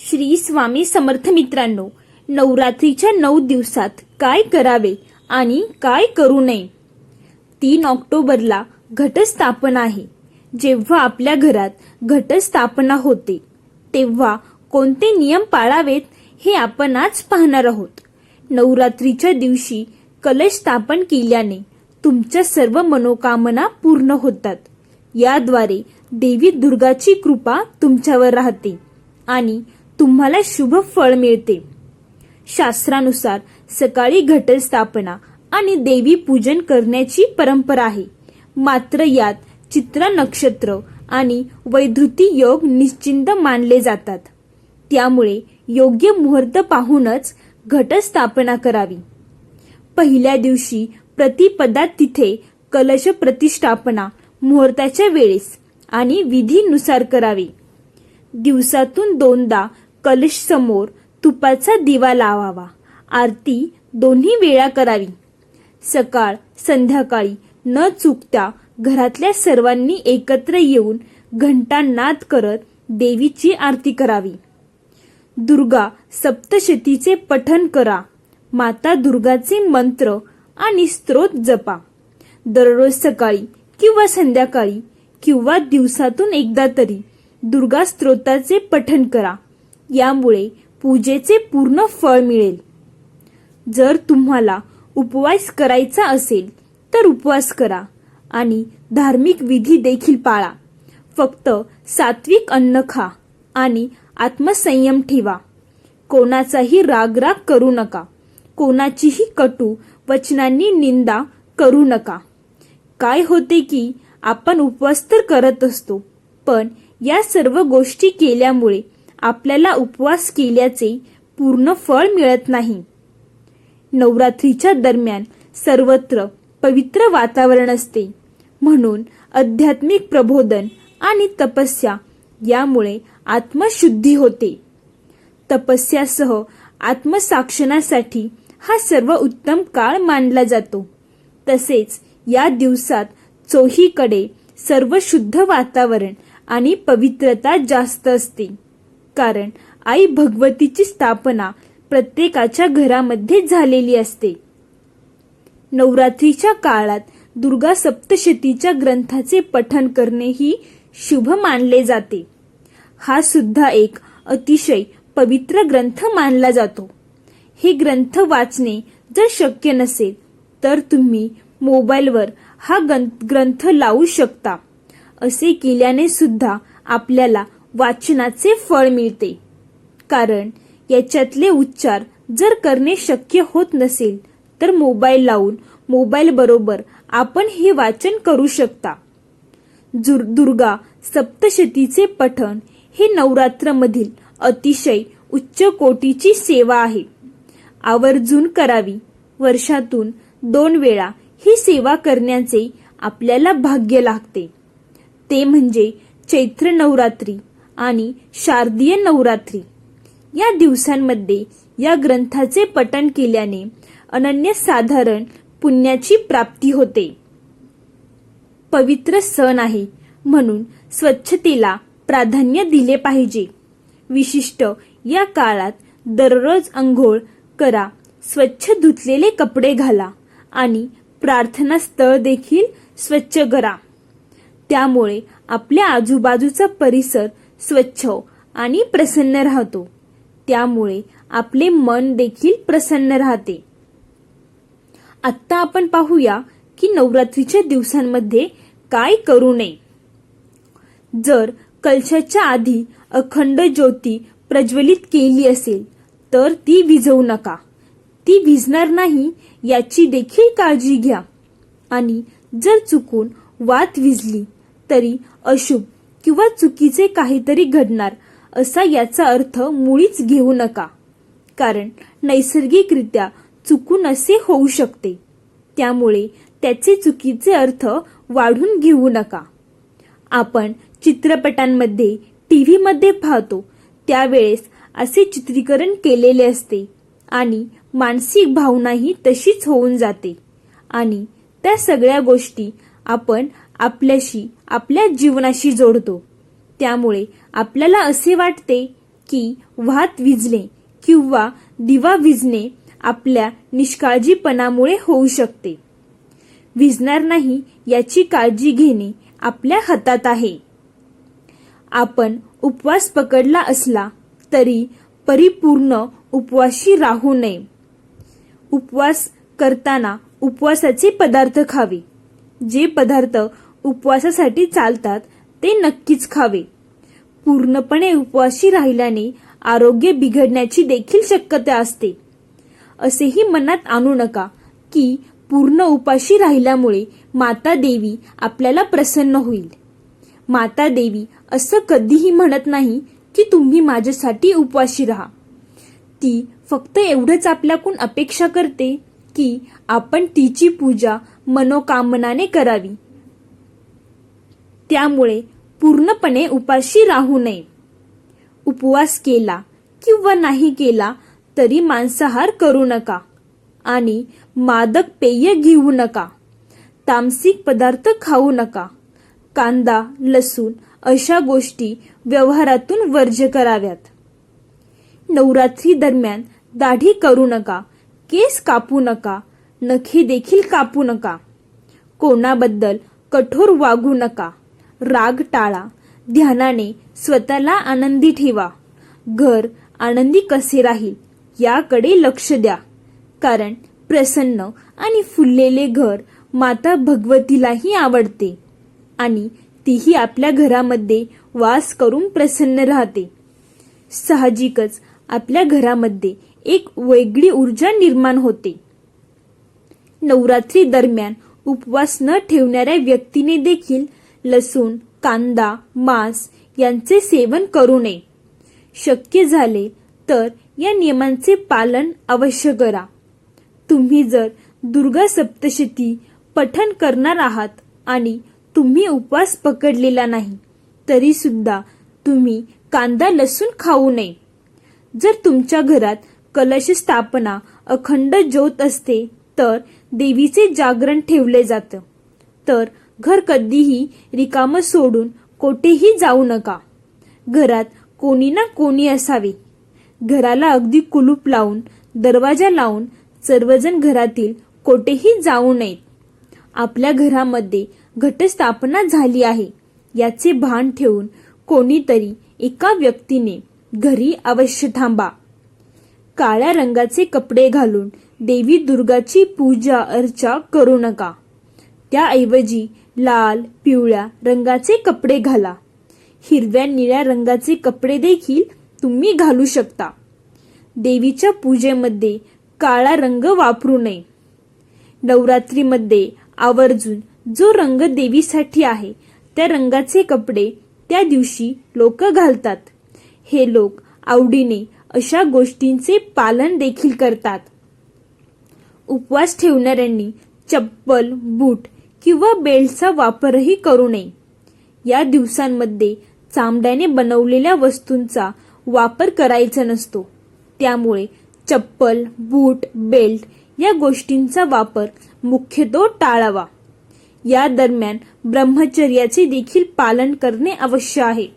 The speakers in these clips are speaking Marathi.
श्री स्वामी समर्थ मित्रांनो नवरात्रीच्या नऊ दिवसात काय करावे आणि काय करू नये? तीन ऑक्टोबरला घटस्थापना आहे. जेव्हा आपल्या घरात घटस्थापना होते तेव्हा कोणते नियम पाळावेत हे आपण आज पाहणार आहोत. नवरात्रीच्या दिवशी कलश स्थापन केल्याने तुमच्या सर्व मनोकामना पूर्ण होतात. याद्वारे देवी दुर्गाची कृपा तुमच्यावर राहते आणि तुम्हाला शुभ फळ मिळते. शास्त्रानुसार सकाळी घटस्थापना आणि देवी पूजन करण्याची परंपरा आहे. मात्र यात चित्र नक्षत्र आणि वैधृती योग निश्चिंत मानले जातात. त्यामुळे योग्य मुहूर्त पाहूनच घटस्थापना करावी. पहिल्या दिवशी प्रतिपदा तिथे कलश प्रतिष्ठापना मुहूर्ताच्या वेळेस आणि विधीनुसार करावी. दिवसातून दोनदा कलश समोर तुपाचा दिवा लावावा. आरती दोन्ही वेळा करावी. सकाळ संध्याकाळी न चुकता घरातल्या सर्वांनी एकत्र येऊन घंटा नाद करत देवीची आरती करावी. दुर्गा सप्तशतीचे पठन करा. माता दुर्गाचे मंत्र आणि स्त्रोत जपा. दररोज सकाळी किंवा संध्याकाळी किंवा दिवसातून एकदा तरी दुर्गा स्त्रोताचे पठन करा. यामुळे पूजेचे पूर्ण फळ मिळेल. जर तुम्हाला उपवास करायचा असेल तर उपवास करा आणि धार्मिक विधी देखील पाळा. फक्त सात्विक अन्न खा आणि आत्मसंयम ठेवा. कोणाचाही रागराग करू नका. कोणाचीही कटू वचनांनी निंदा करू नका. काय होते की आपण उपवास तर करत असतो पण या सर्व गोष्टी केल्यामुळे आपल्याला उपवास केल्याचे पूर्ण फळ मिळत नाही. नवरात्रीच्या दरम्यान सर्वत्र पवित्र वातावरण असते. म्हणून आध्यात्मिक प्रबोधन आणि तपस्या यामुळे आत्मशुद्धी होते. तपस्यासह आत्मसाक्षणासाठी हा सर्व उत्तम काळ मानला जातो. तसेच या दिवसात चोहीकडे सर्व शुद्ध वातावरण आणि पवित्रता जास्त असते. कारण आई भगवतीची स्थापना प्रत्येकाच्या घरामध्ये झालेली असते. नवरात्रीच्या काळात दुर्गा सप्तशतीच्या ग्रंथाचे पठन करणे ही शुभ मानले जाते. हा सुद्धा एक अतिशय पवित्र ग्रंथ मानला जातो. हे ग्रंथ वाचणे जर शक्य नसेल तर तुम्ही मोबाईलवर हा ग्रंथ लावू शकता. असे केल्याने सुद्धा आपल्याला वाचनाचे फळ मिळते. कारण याच्यातले उच्चार जर करणे शक्य होत नसेल तर मोबाईल लावून मोबाईल बरोबर आपण हे वाचन करू शकता. जुर- दुर्गा सप्तशतीचे पठण हे नवरात्रमधील अतिशय उच्च कोटीची सेवा आहे. आवर्जून करावी. वर्षातून दोन वेळा ही सेवा करण्याचे आपल्याला भाग्य लागते. ते म्हणजे चैत्र नवरात्री. आणि शारदीय नवरात्री. या दिवसांमध्ये या ग्रंथाचे पठण केल्याने अनन्यसाधारण पुण्याची प्राप्ती होते. पवित्र सण आहे म्हणून स्वच्छतेला प्राधान्य दिले पाहिजे. विशिष्ट या काळात दररोज अंघोळ करा स्वच्छ धुतलेले कपडे घाला आणि प्रार्थना स्थळ देखील स्वच्छ करा. त्यामुळे आपल्या आजूबाजूचा परिसर स्वच्छ आणि प्रसन्न राहतो. त्यामुळे आपले मन देखील प्रसन्न राहते. आत्ता आपण पाहूया की नवरात्रीच्या दिवसांमध्ये काय करू नये. जर कलशाच्या आधी अखंड ज्योती प्रज्वलित केली असेल तर ती विझवू नका. ती भिजणार नाही याची देखील काळजी घ्या. आणि जर चुकून वात विझली तरी अशुभ किंवा चुकीचे काहीतरी घडणार असा याचा अर्थ मुळीच घेऊ नका. कारण नैसर्गिकरित्या चुकून असे होऊ शकते. त्यामुळे त्याचे चुकीचे अर्थ वाढून घेऊ नका. आपण चित्रपटांमध्ये टीव्हीमध्ये पाहतो त्यावेळेस असे चित्रीकरण केलेले असते आणि मानसिक भावनाही तशीच होऊन जाते. आणि त्या सगळ्या गोष्टी आपण आपल्याशी आपल्या जीवनाशी जोडतो. त्यामुळे आपल्याला असे वाटते की वात विजणे किंवा दिवा विजणे आपल्या निष्काळजीपणामुळे होऊ शकते. विजणार नाही याची काळजी घेणे आपल्या हातात आहे. आपण उपवास पकडला असला तरी परिपूर्ण उपवाशी राहू नये. उपवास करताना उपवासाचे पदार्थ खावे. जे पदार्थ उपवासासाठी चालतात ते नक्कीच खावे. पूर्णपणे उपवाशी राहिल्याने आरोग्य बिघडण्याची देखील शक्यता असते. असेही मनात आणू नका की पूर्ण उपाशी राहिल्यामुळे माता देवी आपल्याला प्रसन्न होईल. माता देवी असं कधीही म्हणत नाही की तुम्ही माझ्यासाठी उपवाशी राहा. ती फक्त एवढंच आपल्याकडून अपेक्षा करते की आपण तिची पूजा मनोकामनाने करावी. त्यामुळे पूर्णपणे उपाशी राहू नये. उपवास केला किंवा नाही केला तरी मांसाहार करू नका आणि मादक पेय घेऊ नका. तामसिक पदार्थ खाऊ नका. कांदा लसूण अशा गोष्टी व्यवहारातून वर्ज्य कराव्यात. नवरात्री दरम्यान दाढी करू नका केस कापू नका नखे देखील कापू नका. कोणाबद्दल कठोर वागू नका. राग टाळा. ध्यानाने स्वतःला आनंदी ठेवा. घर आनंदी कसे राहील याकडे लक्ष द्या. कारण प्रसन्न आणि फुललेले घर माता भगवतीलाही आवडते आणि तीही आपल्या घरामध्ये वास करून प्रसन्न राहते. साहजिकच आपल्या घरामध्ये एक वेगळी ऊर्जा निर्माण होते. नवरात्री दरम्यान उपवास न ठेवणाऱ्या व्यक्तीने देखील लसूण कांदा मांस यांचे सेवन करू नये. शक्य झाले तर या नियमांचे पालन अवश्य करा. तुम्ही जर दुर्गा सप्तशती पठण करणार आहात आणि तुम्ही उपवास पकडलेला नाही तरी सुद्धा तुम्ही कांदा लसूण खाऊ नये. जर तुमच्या घरात कलश स्थापना अखंड ज्योत असते तर देवीचे जागरण ठेवले जातं. तर घर कधीही रिकामं सोडून कोठेही जाऊ नका. घरात कोणी ना कोणी असावे. घराला अगदी कुलूप लावून दरवाजा लावून सर्वजण घरातील कोठेही जाऊ नयेत आपल्या घरामध्ये घटस्थापना झाली आहे. याचे भान ठेवून कोणीतरी एका व्यक्तीने घरी अवश्य थांबा. काळ्या रंगाचे कपडे घालून देवी दुर्गाची पूजा अर्चा करू नका. त्याऐवजी लाल पिवळ्या रंगाचे कपडे घाला. हिरव्या निळ्या रंगाचे कपडे देखील तुम्ही घालू शकता. देवीच्या पूजेमध्ये काळा रंग वापरू नये. नवरात्रीमध्ये आवर्जून जो रंग देवीसाठी आहे त्या रंगाचे कपडे त्या दिवशी लोक घालतात. हे लोक आवडीने अशा गोष्टींचे पालन देखील करतात. उपवास ठेवणाऱ्यांनी चप्पल बूट किंवा बेल्टचा वापरही करू नये. या दिवसांमध्ये चामड्याने बनवलेल्या वस्तूंचा वापर करायचा नसतो. त्यामुळे चप्पल बूट बेल्ट या गोष्टींचा वापर मुख्यतो टाळावा. या दरम्यान ब्रह्मचर्याचे देखील पालन करणे आवश्यक आहे.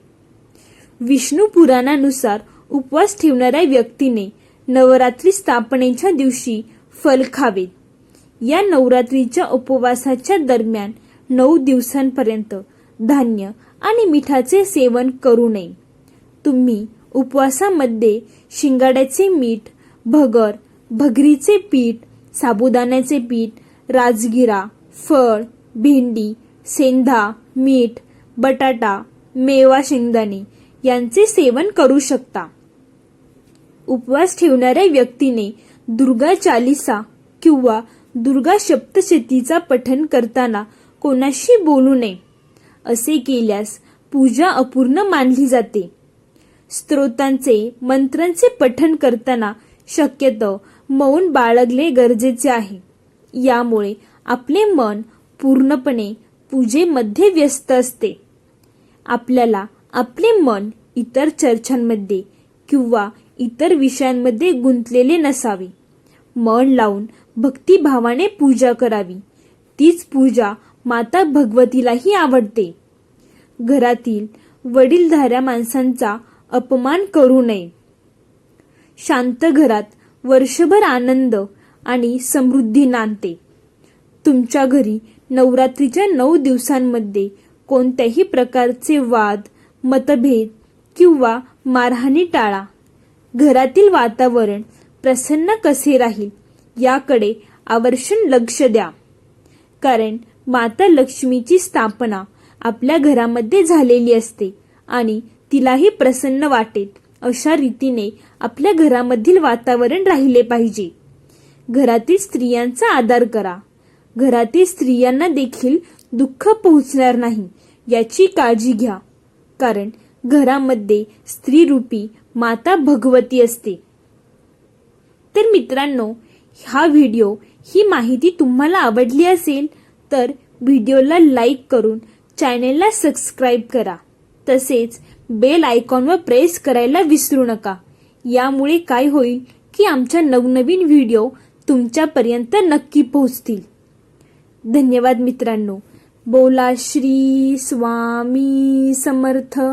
विष्णू पुराणानुसार उपवास ठेवणाऱ्या व्यक्तीने नवरात्री स्थापनेच्या दिवशी फल खावे या नवरात्रीच्या उपवासाच्या दरम्यान नऊ दिवसांपर्यंत धान्य आणि मिठाचे सेवन करू नये. तुम्ही उपवासामध्ये शिंगाड्याचे मीठ भगर भगरीचे पीठ साबुदाण्याचे पीठ राजगिरा फळ भेंडी सेंधा मीठ बटाटा मेवा शेंगदाणे यांचे सेवन करू शकता. उपवास ठेवणाऱ्या व्यक्तीने दुर्गा चालिसा किंवा दुर्गा सप्तशतीचा पठन करताना कोणाशी बोलू नये? असे केल्यास पूजा अपूर्ण मानली जाते. स्त्रोतांचे मंत्रांचे पठन करताना शक्यतो मौन बाळगले गरजेचे आहे. यामुळे आपले मन पूर्णपणे पूजेमध्ये व्यस्त असते. आपल्याला आपले मन इतर चर्चांमध्ये किंवा इतर विषयांमध्ये गुंतलेले नसावे. मन लावून भक्तिभावाने पूजा करावी. तीच पूजा माता भगवतीलाही आवडते. घरातील वडीलधाऱ्या माणसांचा अपमान करू नये. शांत घरात वर्षभर आनंद आणि समृद्धी नांदते. तुमच्या घरी नवरात्रीच्या नऊ दिवसांमध्ये कोणत्याही प्रकारचे वाद मतभेद किंवा मारहाणी टाळा घरातील वातावरण प्रसन्न कसे राहील? याकडे आवर्षण लक्ष द्या. कारण माता लक्ष्मीची स्थापना आपल्या घरामध्ये झालेली असते आणि तिलाही प्रसन्न वाटेल अशा रीतीने आपल्या घरामधील वातावरण राहिले पाहिजे. घरातील स्त्रियांचा आदर करा. घरातील स्त्रियांना देखील दुःख पोहोचणार नाही याची काळजी घ्या. कारण घरामध्ये स्त्रीरूपी माता भगवती असते. तर मित्रांनो हा व्हिडिओ ही माहिती तुम्हाला आवडली असेल तर व्हिडिओला लाईक करून चॅनेलला सबस्क्राईब करा. तसेच बेल आयकॉनवर प्रेस करायला विसरू नका. यामुळे काय होईल की आमच्या नवनवीन व्हिडिओ तुमच्यापर्यंत नक्की पोहोचतील. धन्यवाद मित्रांनो. बोला श्री स्वामी समर्थ.